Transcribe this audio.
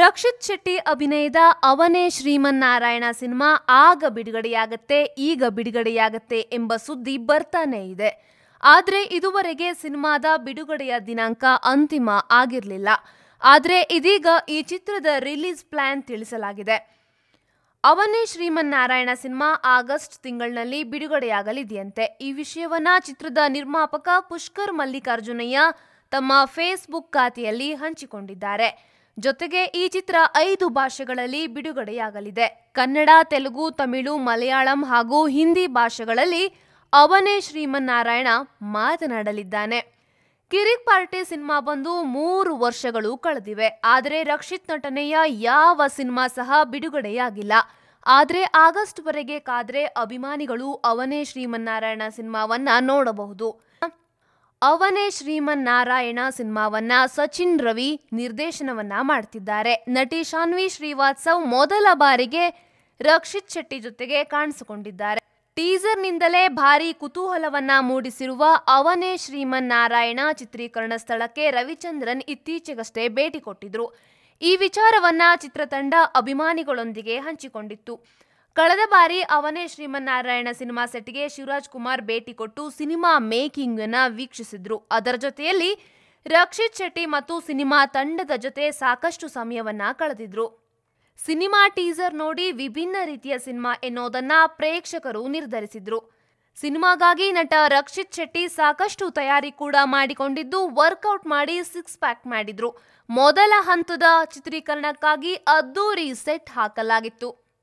ರಕ್ಷಿತ್ ಶೆಟ್ಟಿ ಅಭಿನಯದ ಅವನೇ ಶ್ರೀಮನ್ನಾರಾಯಣ ಸಿನಿಮಾ ಆಗ ಬಿಡುಗಡೆಯಾಗತ್ತೆ, ಈಗ ಬಿಡುಗಡೆಯಾಗತ್ತೆ ಎಂಬ ಸುದ್ದಿ ಬರ್ತಾನೆ ಇದೆ. ಆದರೆ ಇದುವರೆಗೆ ಸಿನಿಮಾದ ಬಿಡುಗಡೆಯ ದಿನಾಂಕ ಅಂತಿಮ ಆಗಿರಲಿಲ್ಲ. ಆದರೆ ಇದೀಗ ಈ ಚಿತ್ರದ ರಿಲೀಸ್ ಪ್ಲಾನ್ ತಿಳಿಸಲಾಗಿದೆ. ಅವನೇ ಶ್ರೀಮನ್ನಾರಾಯಣ ಸಿನಿಮಾ ಆಗಸ್ಟ್ ತಿಂಗಳಿನಲ್ಲಿ ಬಿಡುಗಡೆಯಾಗಲಿದೆಯಂತೆ. ಈ ವಿಷಯವನ್ನ ಚಿತ್ರದ ನಿರ್ಮಾಪಕ ಪುಷ್ಕರ್ ಮಲ್ಲಿಕಾರ್ಜುನಯ್ಯ ತಮ್ಮ ಫೇಸ್ಬುಕ್ ಖಾತೆಯಲ್ಲಿ ಹಂಚಿಕೊಂಡಿದ್ದಾರೆ. ಜೊತೆಗೆ ಈ ಚಿತ್ರ ಐದು ಭಾಷೆಗಳಲ್ಲಿ ಬಿಡುಗಡೆಯಾಗಲಿದೆ. ಕನ್ನಡ, ತೆಲುಗು, ತಮಿಳು, ಮಲಯಾಳಂ ಹಾಗೂ ಹಿಂದಿ ಭಾಷೆಗಳಲ್ಲಿ ಅವನೇ ಶ್ರೀಮನ್ನಾರಾಯಣ ಮಾತನಾಡಲಿದ್ದಾನೆ. ಕಿರಿಕ್ ಪಾರ್ಟಿ ಸಿನಿಮಾ ಬಂದು ಮೂರು ವರ್ಷಗಳು ಕಳೆದಿವೆ. ಆದರೆ ರಕ್ಷಿತ್ ನಟನೆಯ ಯಾವ ಸಿನಿಮಾ ಸಹ ಬಿಡುಗಡೆಯಾಗಿಲ್ಲ. ಆದರೆ ಆಗಸ್ಟ್ ವರೆಗೆ ಕಾದ್ರೆ ಅಭಿಮಾನಿಗಳು ಅವನೇ ಶ್ರೀಮನ್ನಾರಾಯಣ ಸಿನಿಮಾವನ್ನ ನೋಡಬಹುದು. ಅವನೇ ಶ್ರೀಮನ್ನಾರಾಯಣ ಸಿನಿಮಾವನ್ನ ಸಚಿನ್ ರವಿ ನಿರ್ದೇಶನವನ್ನ ಮಾಡ್ತಿದ್ದಾರೆ. ನಟಿ ಶಾನ್ವಿ ಶ್ರೀವಾತ್ಸವ್ ಮೊದಲ ಬಾರಿಗೆ ರಕ್ಷಿತ್ ಶೆಟ್ಟಿ ಜೊತೆಗೆ ಕಾಣಿಸಿಕೊಂಡಿದ್ದಾರೆ. ಟೀಸರ್ನಿಂದಲೇ ಭಾರಿ ಕುತೂಹಲವನ್ನ ಮೂಡಿಸಿರುವ ಅವನೇ ಶ್ರೀಮನ್ನಾರಾಯಣ ಚಿತ್ರೀಕರಣ ಸ್ಥಳಕ್ಕೆ ರವಿಚಂದ್ರನ್ ಇತ್ತೀಚೆಗಷ್ಟೇ ಭೇಟಿ ಕೊಟ್ಟಿದ್ರು. ಈ ವಿಚಾರವನ್ನ ಚಿತ್ರತಂಡ ಅಭಿಮಾನಿಗಳೊಂದಿಗೆ ಹಂಚಿಕೊಂಡಿತ್ತು. ಕಳೆದ ಬಾರಿ ಅವನೇ ಶ್ರೀಮನ್ನಾರಾಯಣ ಸಿನಿಮಾ ಸೆಟ್ಗೆ ಶಿವರಾಜ್ ಕುಮಾರ್ ಭೇಟಿ ಕೊಟ್ಟು ಸಿನಿಮಾ ಮೇಕಿಂಗ್ ಅನ್ನ ವೀಕ್ಷಿಸಿದ್ರು. ಅದರ ಜೊತೆಯಲ್ಲಿ ರಕ್ಷಿತ್ ಶೆಟ್ಟಿ ಮತ್ತು ಸಿನಿಮಾ ತಂಡದ ಜೊತೆ ಸಾಕಷ್ಟು ಸಮಯವನ್ನ ಕಳೆದಿದ್ರು. ಸಿನಿಮಾ ಟೀಸರ್ ನೋಡಿ ವಿಭಿನ್ನ ರೀತಿಯ ಸಿನಿಮಾ ಎನ್ನೋದನ್ನ ಪ್ರೇಕ್ಷಕರು ನಿರ್ಧರಿಸಿದ್ರು. ಸಿನಿಮಾಗಾಗಿ ನಟ ರಕ್ಷಿತ್ ಶೆಟ್ಟಿ ಸಾಕಷ್ಟು ತಯಾರಿ ಕೂಡ ಮಾಡಿಕೊಂಡಿದ್ದು, ವರ್ಕೌಟ್ ಮಾಡಿ ಸಿಕ್ಸ್ ಪ್ಯಾಕ್ ಮಾಡಿದ್ರು. ಮೊದಲ ಹಂತದ ಚಿತ್ರೀಕರಣಕ್ಕಾಗಿ ಅದ್ದೂರಿ ಸೆಟ್ ಹಾಕಲಾಗಿತ್ತು.